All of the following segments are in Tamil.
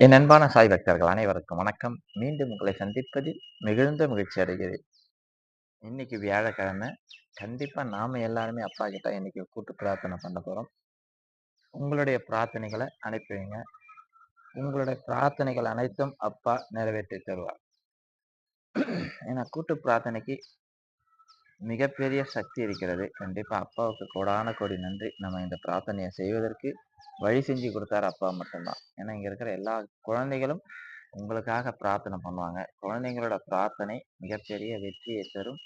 என் அன்பான சாய் பக்தர்கள் அனைவருக்கும் வணக்கம். மீண்டும் உங்களை சந்திப்பதில் மிகுந்த மகிழ்ச்சி அடைகிறேன். இன்னைக்கு வியாழக்கிழமை. கண்டிப்பா நாம எல்லாருமே அப்பா கிட்ட இன்னைக்கு கூட்டு பிரார்த்தனை பண்ண போறோம். உங்களுடைய பிரார்த்தனைகளை அனுப்பி வைங்க உங்களுடைய பிரார்த்தனைகள் அனைத்தும் அப்பா நிறைவேற்றி தருவார். ஏன்னா கூட்டு பிரார்த்தனைக்கு மிகப்பெரிய சக்தி இருக்கிறது. கண்டிப்பாக அப்பாவுக்கு கோடான கோடி நன்றி. நம்ம இந்த பிரார்த்தனையை செய்வதற்கு வழி செஞ்சு கொடுத்தாரு அப்பா மட்டும்தான். ஏன்னா இங்கே இருக்கிற எல்லா குழந்தைகளும் உங்களுக்காக பிரார்த்தனை பண்ணுவாங்க. குழந்தைங்களோட பிரார்த்தனை மிகப்பெரிய வெற்றியை தரும்.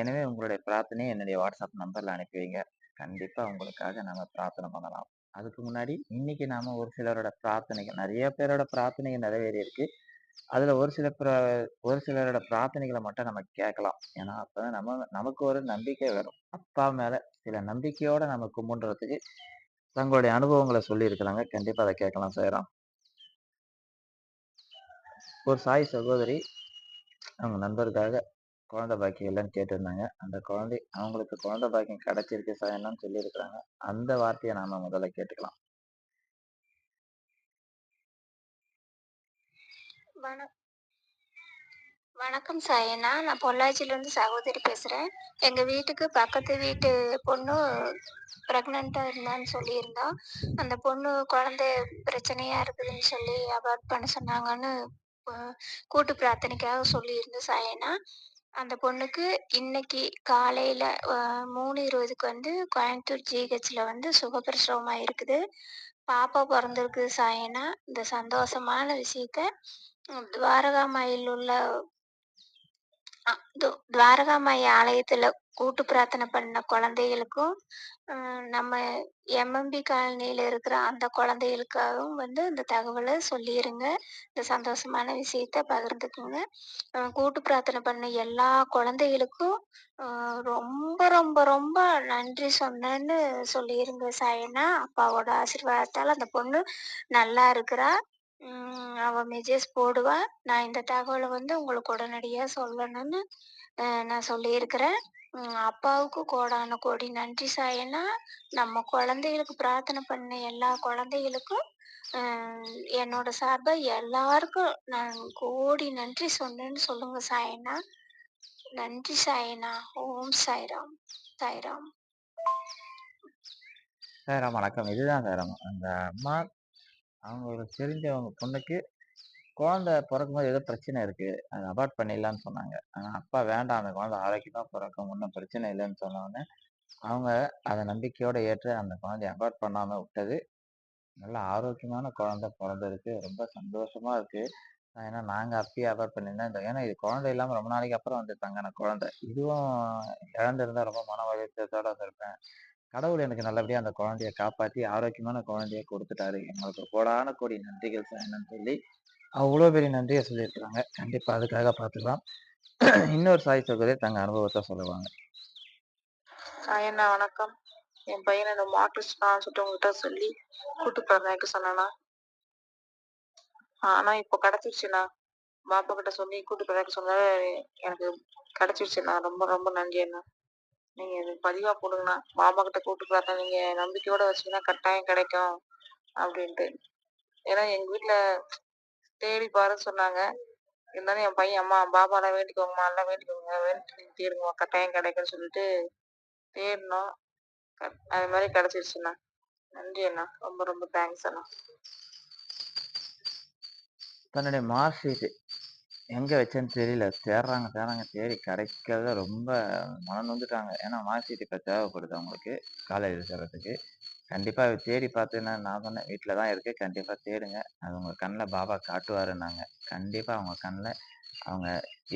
எனவே உங்களுடைய பிரார்த்தனையை என்னுடைய வாட்ஸ்அப் நம்பரில் அனுப்பி வைங்க கண்டிப்பாக உங்களுக்காக நம்ம பிரார்த்தனை பண்ணலாம். அதுக்கு முன்னாடி இன்னைக்கு நாம ஒரு சிலரோட பிரார்த்தனைகள் நிறைய பேரோட பிரார்த்தனைகள் நிறைவேறி இருக்கு அதுல ஒரு சில பிர ஒரு சிலரோட பிரார்த்தனைகளை மட்டும் நம்ம கேட்கலாம். ஏன்னா அப்பதான் நம்ம நமக்கு ஒரு நம்பிக்கை வரும். அப்பா மேல சில நம்பிக்கையோட நம்ம கும்பிடுறதுக்கு தங்களுடைய அனுபவங்களை சொல்லி இருக்கிறாங்க கண்டிப்பா அதை கேட்கலாம் செய்யலாம் ஒரு சாய் சகோதரி அவங்க நண்பருக்காக குழந்தை பாக்கியம் இல்லைன்னு கேட்டிருந்தாங்க. அந்த குழந்தை அவங்களுக்கு குழந்தை பாக்கியம் கிடைச்சிருக்கு சார் என்னன்னு சொல்லியிருக்கிறாங்க. அந்த வார்த்தையை நாம முதல்ல கேட்டுக்கலாம். வண வணக்கம் சாயண்ணா நான் பொள்ளாச்சியிலேருந்து சகோதரி பேசுகிறேன் எங்கள் வீட்டுக்கு பக்கத்து வீட்டு பொண்ணு ப்ரெக்னெண்ட்டாக இருந்தான்னு சொல்லியிருந்தா. அந்த பொண்ணு குழந்தை பிரச்சனையாக இருக்குதுன்னு சொல்லி அபார்ட் பண்ண சொன்னாங்கன்னு அஹ், கூட்டு பிரார்த்தனைக்காக சொல்லியிருந்து சாயண்ணா அந்த பொண்ணுக்கு இன்னைக்கு காலையில் மூணு இருபதுக்கு வந்து கோயம்புத்தூர் ஜிஹெச்சில் வந்து சுகப்பிரசவமாக இருக்குது பாப்பா பிறந்திருக்கு சாயண்ணா இந்த சந்தோஷமான விஷயத்த துவாரகாமாயில் உள்ள அ து துவாரகாமாயி ஆலயத்துல கூட்டு பிரார்த்தனை பண்ண குழந்தைகளுக்கும், நம்ம எம்எம்பி காலனியில இருக்கிற அந்த குழந்தைகளுக்காகவும் வந்து இந்த தகவலை சொல்லிடுங்க இந்த சந்தோஷமான விஷயத்த பகிர்ந்துக்குங்க. கூட்டு பிரார்த்தனை பண்ண எல்லா குழந்தைகளுக்கும், ரொம்ப ரொம்ப ரொம்ப நன்றி சொன்னேன்னு சொல்லியிருங்க சாயனா அப்பாவோட ஆசீர்வாதத்தால் அந்த பொண்ணு நல்லா இருக்கிறா. அவள் மெசேஜ் போடுவாள் நான் இந்த தகவலை வந்து உங்களுக்கு உடனடியாக சொல்லணும்னு நான் சொல்லியிருக்கிறேன். அப்பாவுக்கு கோடான கோடி நன்றி சாயனா நம்ம குழந்தைகளுக்கு பிரார்த்தனை பண்ண எல்லா குழந்தைகளுக்கும், என்னோட சார்பாக எல்லாருக்கும் நான் கோடி நன்றி சொன்னேன்னு சொல்லுங்க சாயனா நன்றி சாயனா ஓம் சாய்ராம். சாய்ராம். சாய்ராம் வணக்கம் இதுதான் சாய்ராம் அந்த அம்மா அவங்களுக்கு தெரிஞ்சவங்க பொண்ணுக்கு குழந்தை பிறக்கும்போது ஏதோ பிரச்சனை இருக்குது அதை அபார்ட் பண்ணிடலான்னு சொன்னாங்க. ஆனால் அப்பா வேண்டாம். அந்த குழந்தை ஆரோக்கியமாக பிறக்கும். ஒன்றும் பிரச்சனை இல்லைன்னு சொன்னோடனே அவங்க அதை நம்பிக்கையோடு ஏற்று அந்த குழந்தைய அபார்ட் பண்ணாமல் விட்டது. நல்ல ஆரோக்கியமான குழந்தை பிறந்திருக்கு. ரொம்ப சந்தோஷமாக இருக்குது ஏன்னா நாங்கள் அப்பயே அபார்ட் பண்ணியிருந்தோம். இந்த ஏன்னா இது குழந்தை இல்லாமல் ரொம்ப நாளைக்கு அப்புறம் வந்து நான் குழந்தை. இதுவும் இழந்திருந்தா ரொம்ப மன வருத்தத்தோட இருந்திருப்பேன் கடவுள் எனக்கு நல்லபடியா அந்த குழந்தைய காப்பாத்தி ஆரோக்கியமான குழந்தைய கொடுத்துட்டாரு. எங்களுக்கு கோடான கோடி நன்றிகள் சார் என்னன்னு சொல்லி அவ்வளோ பெரிய நன்றியை சொல்லியிருக்கிறாங்க. கண்டிப்பா அதுக்காக பார்த்துக்கலாம். இன்னொரு சாய் சகோதரி தங்க அனுபவத்தை சொல்லுவாங்க. அண்ணா வணக்கம். என் பையனை இந்த மாட்டுச்சுனான்னு சொல்லிட்டு உங்ககிட்ட சொல்லி கூட்டு பிறந்தாய்க்கு சொன்னா ஆனா இப்போ கிடைச்சிருச்சுண்ணா. பாப்பா கிட்ட சொல்லி கூட்டு பிறந்தாய்க்கு சொன்னால எனக்கு கிடைச்சிருச்சுண்ணா. ரொம்ப ரொம்ப நன்றி அண்ணா. நீங்க இது பதிவா போடுங்கண்ணா. மாமா கிட்ட கூப்பிட்டு பார்த்தா நீங்க நம்பிக்கையோட வச்சீங்கன்னா கட்டாயம் கிடைக்கும் அப்படின்ட்டு. ஏன்னா எங்க வீட்டுல தேடி பாருன்னு சொன்னாங்க. இருந்தாலும் என் பையன் அம்மா பாபாலாம் வேண்டிக்கோங்கம்மா. எல்லாம் வேண்டிக்கோங்க. வேண்டிட்டு நீங்க கட்டாயம் கிடைக்கும்னு சொல்லிட்டு தேடினோம். கட்- அது மாதிரி கிடைச்சிருச்சுண்ணா. நன்றி அண்ணா. ரொம்ப ரொம்ப தேங்க்ஸ் அண்ணா. தன்னுடைய மார்க்ஷீட் எங்க வச்சேன்னு தெரியல. தேடுறாங்க தேடுறாங்க தேடி கிடைக்கிறத ரொம்ப மனம் நொந்துட்டாங்க ஏன்னா மார்க்ஷீட் இப்போ தேவைப்படுது அவங்களுக்கு. காலேஜ் சேர்றதுக்கு. கண்டிப்பாக தேடி பார்த்துன்னு நான் சொன்னேன் வீட்டில் தான் இருக்குது கண்டிப்பாக தேடுங்க. அது உங்கள் கண்ணில் பாபா காட்டுவாருன்னாங்க. கண்டிப்பாக அவங்க கண்ணில் அவங்க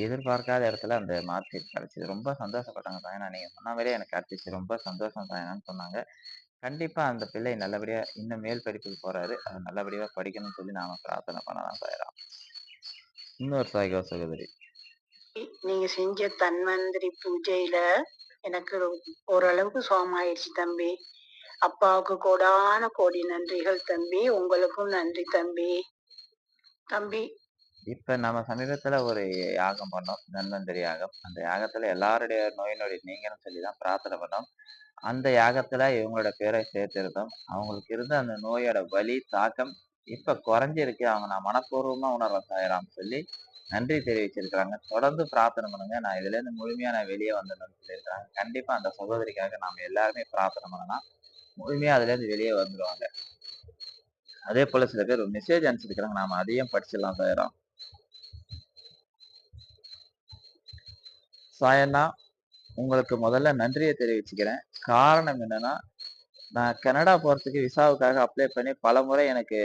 எதிர்பார்க்காத இடத்துல அந்த மார்க் ஷீட் கிடைச்சிது. ரொம்ப சந்தோஷப்பட்டாங்க சாயனா. நீங்கள் சொன்ன மாதிரியே எனக்கு கிடச்சிச்சு. ரொம்ப சந்தோஷம் சாயனான்னு சொன்னாங்க. கண்டிப்பாக அந்த பிள்ளை நல்லபடியாக இன்னும் மேல் படிப்புக்கு போகிறாரு அது நல்லபடியாக படிக்கணும்னு சொல்லி நாம் பிரார்த்தனை பண்ணலாம் சாயராம் இன்னொரு சாய்கா சகோதரி. நீங்க செஞ்ச தன்வந்திரி பூஜையில எனக்கு ஓரளவுக்கு சுகமாயிடுச்சு தம்பி. அப்பாவுக்கு கோடான கோடி நன்றிகள் தம்பி. உங்களுக்கும் நன்றி தம்பி. தம்பி. இப்ப நம்ம சமீபத்துல ஒரு யாகம் பண்ணோம். தன்வந்திரி யாகம். அந்த யாகத்துல எல்லாருடைய நோய் நொடி நீங்கன்னு சொல்லி தான் பிரார்த்தனை பண்ணோம். அந்த யாகத்துல இவங்களோட பேரை சேர்த்திருந்தோம். அவங்களுக்கு இருந்த அந்த நோயோட வலி தாக்கம் இப்ப குறைஞ்சிருக்கு. அவங்க நான் மனப்பூர்வமா உணர்றேன் சாயராம் சொல்லி நன்றி தெரிவிச்சிருக்கிறாங்க. தொடர்ந்து பிரார்த்தனை பண்ணுங்க. நான் இதுல இருந்து முழுமையா நான் வெளியே வந்துடணும்னு சொல்லியிருக்காங்க கண்டிப்பா அந்த சகோதரிக்காக நாம எல்லாருமே பிரார்த்தனை பண்ணலாம். முழுமையா அதுல இருந்து வெளியே வந்துருவாங்க. அதே போல சில பேர் மெசேஜ் அனுப்பிச்சிருக்கிறாங்க. நாம அதையும் படிச்சிடலாம் சாயராம் சாயண்ணா உங்களுக்கு முதல்ல நன்றியை தெரிவிச்சுக்கிறேன். காரணம் என்னன்னா நான் கனடா போறதுக்கு விசாவுக்காக அப்ளை பண்ணி பல முறை எனக்கு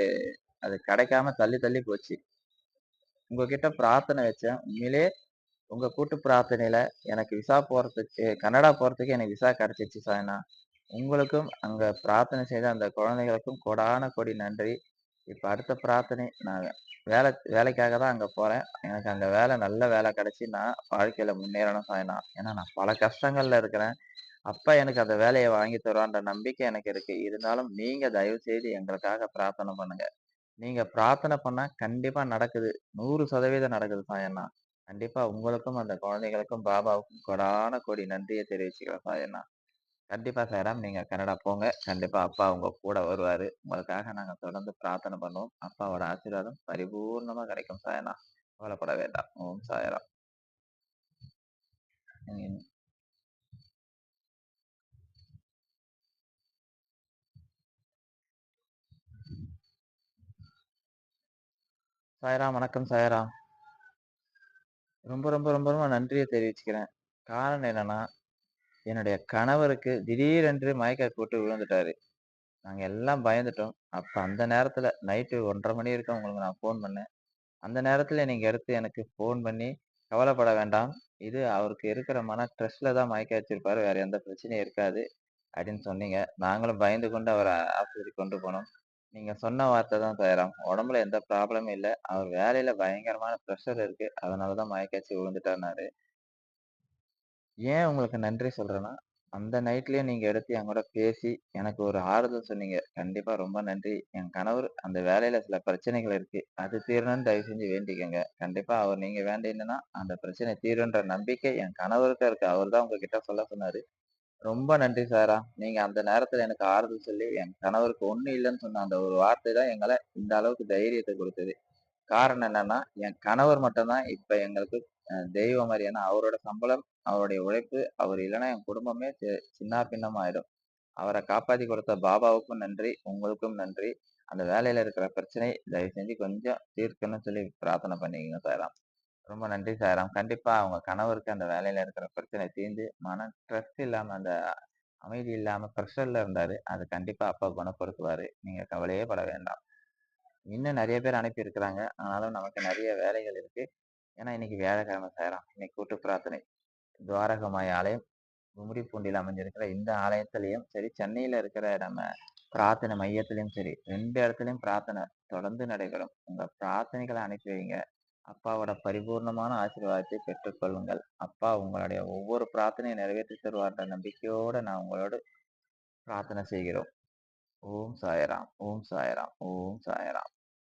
அது கிடைக்காம தள்ளி தள்ளி போச்சு. உங்ககிட்ட பிரார்த்தனை வச்சேன். உண்மையிலே உங்க கூட்டு பிரார்த்தனையில எனக்கு விசா போறதுக்கு கனடா போறதுக்கு எனக்கு விசா கிடைச்சிச்சு சாய்னா. உங்களுக்கும் அங்க பிரார்த்தனை செய்த அந்த குழந்தைகளுக்கும் கொடான கொடி நன்றி. இப்ப அடுத்த பிரார்த்தனை நான் வேலை வேலைக்காக தான் அங்க போறேன். எனக்கு அங்க வேலை நல்ல வேலை கிடைச்சி நான் வாழ்க்கையில முன்னேறணும் சாய்னா. ஏன்னா நான் பல கஷ்டங்கள்ல இருக்கிறேன். அப்பா எனக்கு அந்த வேலையை வாங்கி தருவான்ற நம்பிக்கை எனக்கு இருக்கு. இருந்தாலும் நீங்க தயவு செய்து எங்களுக்காக பிரார்த்தனை பண்ணுங்க. நீங்க பிரார்த்தனை பண்ணா கண்டிப்பா நடக்குது. நூறு சதவீதம் நடக்குது சாயண்ணா கண்டிப்பா உங்களுக்கும் அந்த குழந்தைகளுக்கும் பாபாவுக்கும் கொடான கொடி நன்றியை தெரிவிச்சுக்கிறேன் சாயண்ணா கண்டிப்பா சாராம் நீங்க கனடா போங்க. கண்டிப்பா அப்பா உங்க கூட வருவாரு. உங்களுக்காக நாங்க தொடர்ந்து பிரார்த்தனை பண்ணுவோம். அப்பாவோட ஆசீர்வாதம் பரிபூர்ணமா கிடைக்கும் சாயண்ணா கவலைப்பட வேண்டாம். ஓம் சாயராம். சாயராம் வணக்கம் சாய்ராம் ரொம்ப ரொம்ப ரொம்ப ரொம்ப நன்றியை தெரிவிச்சுக்கிறேன். காரணம் என்னன்னா என்னுடைய கணவருக்கு திடீரென்று மயக்க போட்டு விழுந்துட்டாரு. நாங்கள் எல்லாம் பயந்துட்டோம். அப்போ அந்த நேரத்தில் நைட்டு ஒன்றரை மணி இருக்க உங்களுக்கு நான் ஃபோன் பண்ணேன். அந்த நேரத்தில் நீங்கள் எடுத்து எனக்கு ஃபோன் பண்ணி கவலைப்பட வேண்டாம். இது அவருக்கு இருக்கிற மன ஸ்ட்ரெஸ்ல தான் மயக்க வச்சிருப்பாரு. வேற எந்த பிரச்சனையும் இருக்காது அப்படின்னு சொன்னீங்க. நாங்களும் பயந்து கொண்டு அவரை ஆஸ்பத்திரி கொண்டு போனோம். நீங்க சொன்ன வார்த்தை தான் தயாராம் உடம்புல எந்த ப்ராப்ளமும் இல்லை. அவர் வேலையில பயங்கரமான ப்ரெஷர் இருக்கு. அதனாலதான் மயக்காச்சு விழுந்துட்டாருனாரு ஏன் உங்களுக்கு நன்றி சொல்றேன்னா அந்த நைட்லயும் நீங்க எடுத்து என் கூட பேசி எனக்கு ஒரு ஆறுதல் சொன்னீங்க. கண்டிப்பா ரொம்ப நன்றி. என் கணவர் அந்த வேலையில சில பிரச்சனைகள் இருக்கு. அது தீரணும்னு தயவு செஞ்சு வேண்டிக்கங்க. கண்டிப்பா அவர் நீங்க வேண்டினா அந்த பிரச்சனை தீருன்ற நம்பிக்கை என் கணவருக்கு இருக்கு. அவர் தான் உங்ககிட்ட சொல்ல சொன்னாரு. ரொம்ப நன்றி சாரா. நீங்க அந்த நேரத்துல எனக்கு ஆறுதல் சொல்லி என் கணவருக்கு ஒண்ணு இல்லைன்னு சொன்ன அந்த ஒரு வார்த்தை தான் எங்களை இந்த அளவுக்கு தைரியத்தை கொடுத்தது. காரணம் என்னன்னா என் கணவர் மட்டும்தான் இப்ப எங்களுக்கு தெய்வம் மாதிரி. ஏன்னா அவரோட சம்பளம் அவருடைய உழைப்பு அவர் இல்லைன்னா என் குடும்பமே சின்ன பின்னமாயிடும். அவரை காப்பாத்தி கொடுத்த பாபாவுக்கும் நன்றி உங்களுக்கும் நன்றி. அந்த வேலையில இருக்கிற பிரச்சனை தயவு செஞ்சு கொஞ்சம் தீர்க்கணும்னு சொல்லி பிரார்த்தனை பண்ணிக்கங்க சாராம் ரொம்ப நன்றி சாராம் கண்டிப்பா அவங்க கணவருக்கு அந்த வேலையில இருக்கிற பிரச்சனை தீர்ந்து மன ஸ்ட்ரெஸ் இல்லாம அந்த அமைதி இல்லாம ப்ரெஷர்ல இருந்தாரு. அது கண்டிப்பா அப்பா குணப்படுத்துவாரு நீங்க கவலையே பட வேண்டாம். இன்னும் நிறைய பேர் அனுப்பி இருக்கிறாங்க. ஆனாலும் நமக்கு நிறைய வேலைகள் இருக்கு. ஏன்னா இன்னைக்கு வியாழக்கிழமை சேரம் இன்னைக்கு கூட்டு பிரார்த்தனை. துவாரகமாய் ஆலயம் கும்மிடிப்பூண்டியில் அமைஞ்சிருக்கிற இந்த ஆலயத்திலையும் சரி சென்னையில இருக்கிற நம்ம பிரார்த்தனை மையத்திலையும் சரி ரெண்டு இடத்துலையும் பிரார்த்தனை தொடர்ந்து நடைபெறும். உங்க பிரார்த்தனைகளை அனுப்பி வைங்க. அப்பாவோட பரிபூர்ணமான ஆசீர்வாதத்தை பெற்றுக்கொள்ளுங்கள். அப்பா உங்களுடைய ஒவ்வொரு பிரார்த்தனையை நிறைவேற்றி தருவார்ன்ற நம்பிக்கையோடு நான் உங்களோட பிரார்த்தனை செய்கிறோம். ஓம் சாயராம் ஓம் சாயராம் ஓம் சாயராம்.